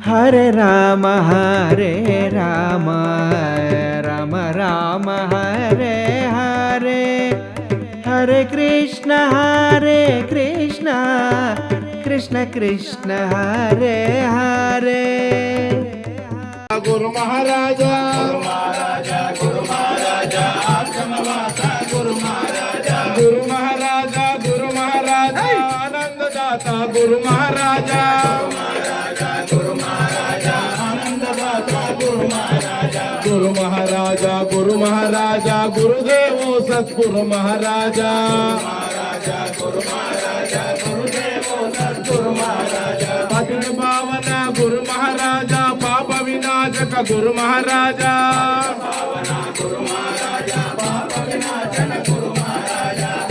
హరే రామ హరే రామ రామ రామ హరే హరే హరే కృష్ణ హరే కృష్ణ కృష్ణ కృష్ణ హరే హరే. గురు మహారాజా గురు మహారాజా గురు మహారాజా గురు మహారాజా. ఆనందదాత గురు మహారాజా గురు మహారాజా గురు మహారాజా గురుదేవో సద్గురు మహారాజా పతిని పావన గురు మహారాజా పాప వినాశక గురు మహారాజా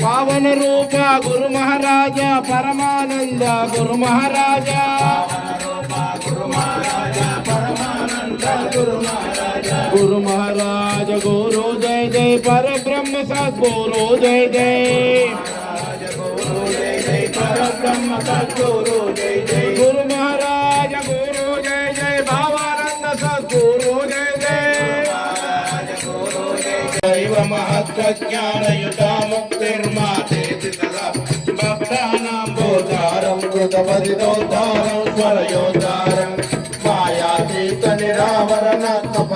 పావన రూప గురు మహారాజా పరమానంద గురు మహారాజా गुरु महाराज, गुरु जय जय पर ब्रह्म सदगुरु जय जय। गुरु महाराज, गुरु जय जय, भावानंद सदगुरु जय जय। दैव महत्व ज्ञान ज्ञानयुता मुक्तिर्माते भक्तानां गोदारं कृतपदितोद्धारं स्वरयोद्धारम्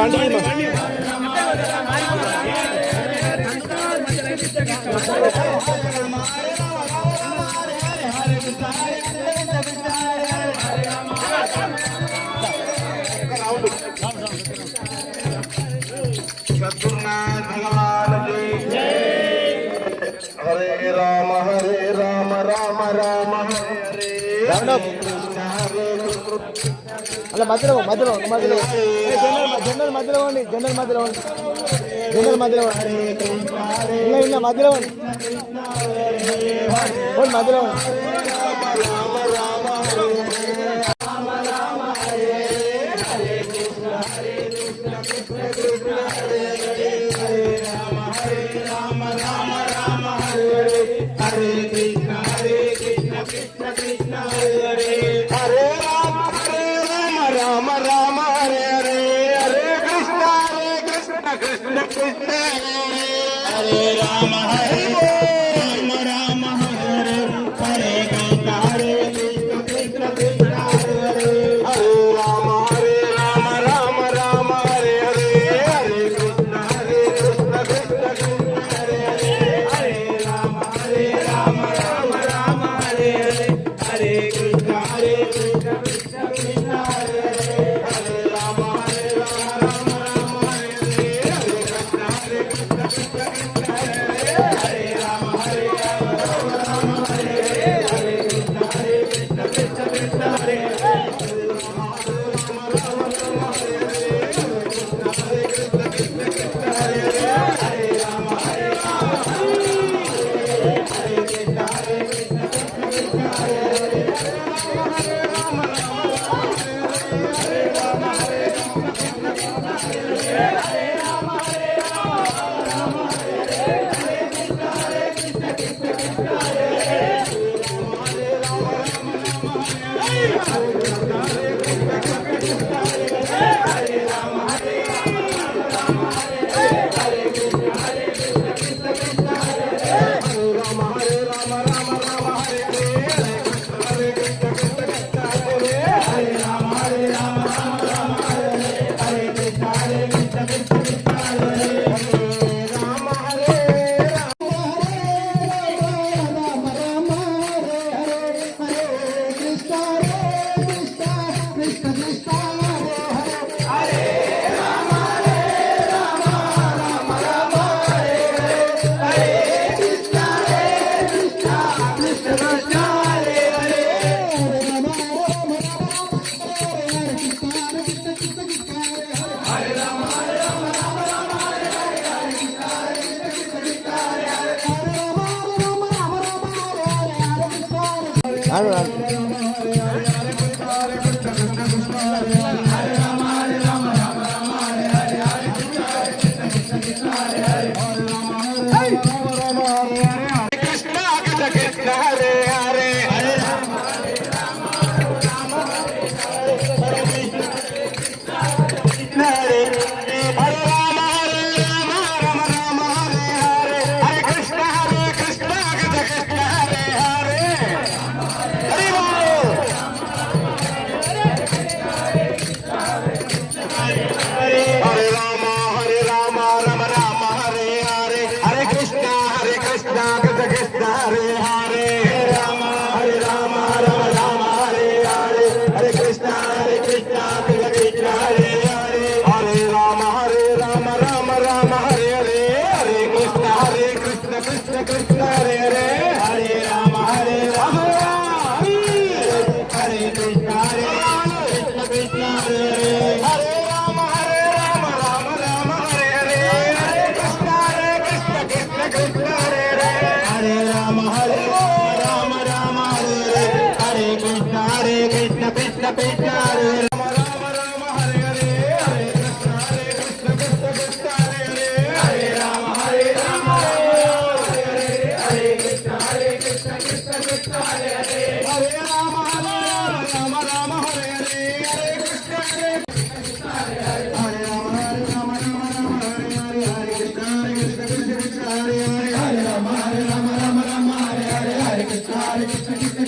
బండి హరే రామ హరే రామ రామ రామ హరే హరే కృష్ణ హరే కృష్ణ అలా మధ్యలో మధ్యలో మధ్యలో జనరల్ మధ్యలో ఉండి జనరల్ మధ్యలో ఉండి జనరల్ మధ్యలో ఇలా ఇలా మధ్యలో ఉండి మధ్యలో ఉండి Hare Rama cantar, cantar. Adelante.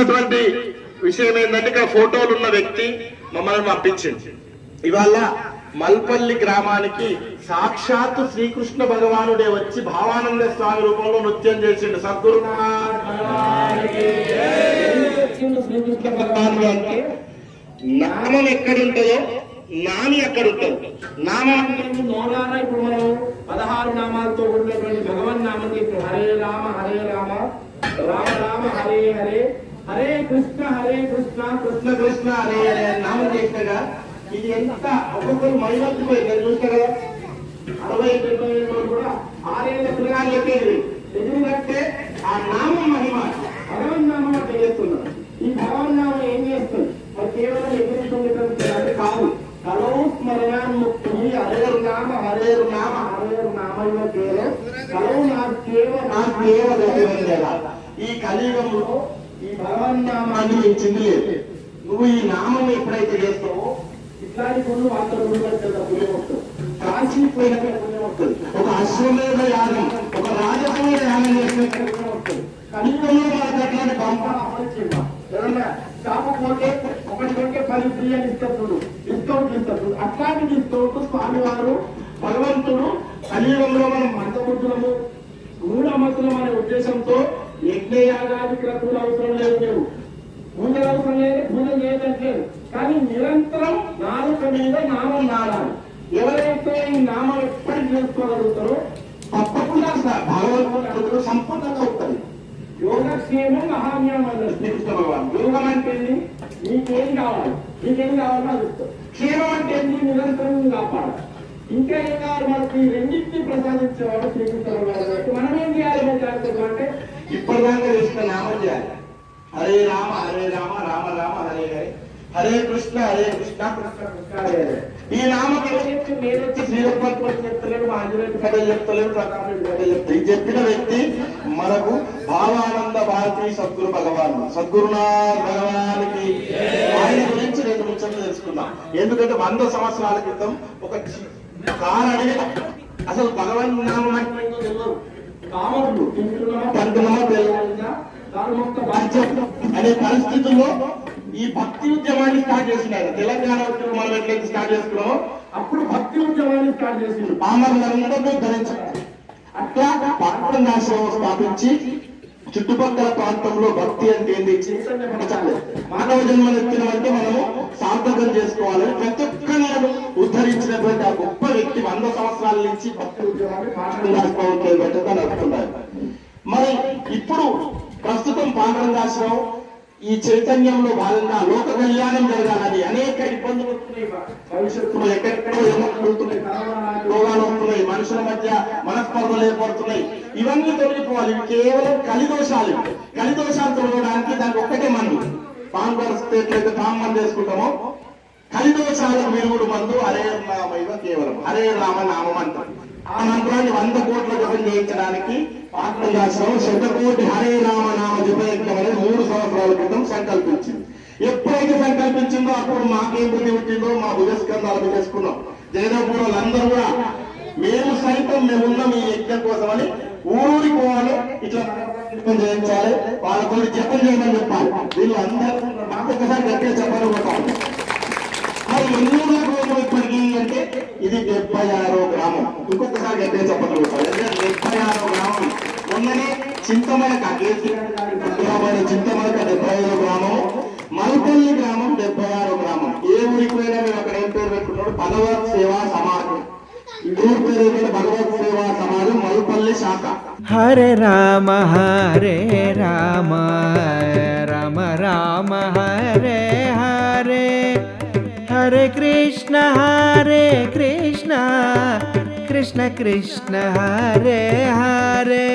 ఉన్నటువంటి విషయం ఏంటంటే ఇక్కడ ఫోటోలు ఉన్న వ్యక్తి మమ్మల్ని పంపించింది. ఇవాళ మల్పల్లి గ్రామానికి సాక్షాత్ శ్రీకృష్ణ భగవానుడే వచ్చి భావానంద స్వామి రూపంలో నృత్యం చేసిండు. సద్గురు నామం ఎక్కడుంటుందో నామి అక్కడుంటారు నామం పదహారు నామాలతో ఉన్నటువంటి భగవన్ నామం హరే రామ హరే రామ రామ రామ హరే హరే. హరే కృష్ణ హరే కృష్ణ కృష్ణ కృష్ణ హరే హరే నామం చేసినగా ఇది ఎంత ఒక్కొక్కరు మైమర్చిపోయింది నేను చూసిన అరవై డెబ్బై కూడా ఆరేళ్ళ పిల్లగాళ్ళు చెప్పేది. ఎందుకంటే ఆ నామం మహిమ భగవన్ నామం అట్లా చేస్తున్నారు. ఈ భగవన్ నామం ఏం చేస్తుంది? అది కేవలం ఎదురుతుంది అంటే కాదు. కలవు స్మరణాన్ముక్తి హరేరు నామ హరేరు నామ హరేరు నామ కేవలం కలవు నా కేవలం నా కేవలం ఈ కలియుగంలో ఈ భగవాన్ నామాన్ని మించింది లేదు నువ్వు ఈ నామం ఎప్పుడైతే చేస్తావో ఇట్లాంటి గుళ్ళు అంత గుళ్ళు పెద్ద పుణ్యం వస్తుంది. కాశీ పోయినక్కడ పుణ్యం వస్తుంది. ఒక అశ్వమేధ యాగం ఒక రాజసమేధ యాగం చేసినట్టు పుణ్యం వస్తుంది. కలియుగంలో మనకు అట్లాంటి పంప కాకపోతే ఒకటి కొంటే పది బియ్యం ఇస్తారు డిస్కౌంట్ ఇస్తారు అట్లాంటి డిస్కౌంట్ స్వామి వారు భగవంతుడు కలియుగంలో మనం మందబుద్ధులము మూఢమతులం అనే ఉద్దేశంతో యజ్ఞయాగాది క్రతువులు అవసరం లేదు లేవు. పూజలు అవసరం లేదు పూజ చేయట్లేదు. కానీ నిరంతరం నాలుక మీద నామం నాడాలి. ఎవరైతే ఈ నామం ఎప్పటికీ చేసుకోగలుగుతారో తప్పకుండా భగవంతుడు సంపూర్ణంగా అవుతుంది యోగక్షేమం అన్నారు శ్రీకృష్ణ భగవాన్ యోగం అంటే? నీకేం కావాలి? నీకేం కావాలో అది ఇస్తాం. క్షేమం అంటే? నిరంతరం కాపాడాలి. ఇంకా ఏం కావాలి? మనకి రెండింటిని ప్రసాదించేవాడు శ్రీకృష్ణ భగవాన్ మనం ఏం చేయాలి జాగ్రత్తగా అంటే ఇప్పటిదాకా చేసిన నామం చేయాలి. హరే రామ హరే రామ రామ రామ హరే హరే. హరే కృష్ణ హరే కృష్ణ కృష్ణ కృష్ణ హరే హరే. ఈ నామం శ్రీరప్పటి చెప్తలేడు మా ఆంజనేయుడు కథ చెప్తలేడు ప్రతాపరెడ్డి కథ చెప్తాడు ఈ చెప్పిన వ్యక్తి మనకు భావానంద భారతి సద్గురు భగవాన్. సద్గురునాథ్ భగవానికి ఆయన గురించి రెండు ముచ్చట్లు తెలుసుకుందాం. ఎందుకంటే వంద సంవత్సరాల క్రితం ఒక కారు అడిగిన అసలు భగవన్ నామం అంటే తెలియదు. బాధ్యత అనే పరిస్థితుల్లో ఈ భక్తి ఉద్యమాన్ని స్టార్ట్ చేసినారు. తెలంగాణ ఉద్యమం మనం ఎట్లయితే స్టార్ట్ చేసుకున్నామో అప్పుడు భక్తి ఉద్యమాన్ని స్టార్ట్ చేసింది పామరులందరూ ధరించారు అట్లా పాఠ్యాంశాలను స్థాపించి చుట్టుపక్కల ప్రాంతంలో భక్తి అంటే ఏంటి చైతన్యపరచాలి మానవ జన్మనెత్తినమంటే మనము సార్థకం చేసుకోవాలని ప్రతి ఒక్కరు ఉద్ధరించినటువంటి ఆ గొప్ప వ్యక్తి వంద సంవత్సరాల నుంచి భక్తి ఉద్యమాన్ని నడుపుతున్నారు మరి ఇప్పుడు ప్రస్తుతం పాండరంగాశ్రమం ఈ చైతన్యంలో భాగంగా లోక కళ్యాణం జరగాలని అనేక ఇబ్బందులు వస్తున్నాయి. భవిష్యత్తులో ఎక్కడెక్కడో ఎన్నో వస్తున్నాయి రోగాలు వస్తున్నాయి. మనుషుల మధ్య మనస్పర్ధలు ఏర్పడుతున్నాయి. ఇవన్నీ తొలగిపోవాలి. కేవలం కలిదోషాలు. కలిదోషాలు తొలగడానికి దానికి ఒక్కటే మందు. పాన్ స్టేట్ ఎట్లయితే పాన్ చేసుకుంటామో. కలిదోషాల విరుగుడు మందు హరే రామైవ కేవలం. హరే రామ నామం అంటారు ఆ మంత్రాన్ని వంద కోట్ల జపం చేయించడానికి పాఠ్యాంశాశ్రమం శతకోటి హరే రామ నామ జపయజ్ఞం అనేది మూడు సంవత్సరాల క్రితం సంకల్పించింది. ఎప్పుడైతే సంకల్పించిందో అప్పుడు మాకేం బుద్ధి పుట్టిందో మా భుజస్కంధాలు చేసుకున్నాం జగదపూర్ అందరూ కూడా మేము సైతం మేము ఉన్నాం ఈ యజ్ఞం కోసమని ఊరికి పోవాలి. ఇట్లా జపం చేయించాలి. వాళ్ళతో జపం చేయమని చెప్పాలి. వీళ్ళు అందరూ ఒకసారి గట్టిగా చెప్పాలి కొట్టాలి మరి ఎన్ని గ్రామం ఇప్పటికీ అంటే ఇది డెబ్బై ఆరో గ్రామం. ఇంకొకసారి గట్టిగా చెప్పండి డెబ్బై ఆరో గ్రామం. మొన్ననే చింతమలక కేసీఆర్ చింతమలక డెబ్బై ఐదో గ్రామం. మల్పల్లి గ్రామం డెబ్బై ఆరో గ్రామం. ఏ ఊరికి పోయినా మేము అక్కడ ఏం పేరు పెట్టుకున్నాడు భగవత్ సేవా సమాజం ఈ ఊరి పేరు భగవత్ సేవా సమాజం మల్పల్లి శాఖ హరే రామ హరే రామ రామ రామ హరే హరే హరే కృష్ణ హరే కృష్ణ కృష్ణ కృష్ణ హరే హరే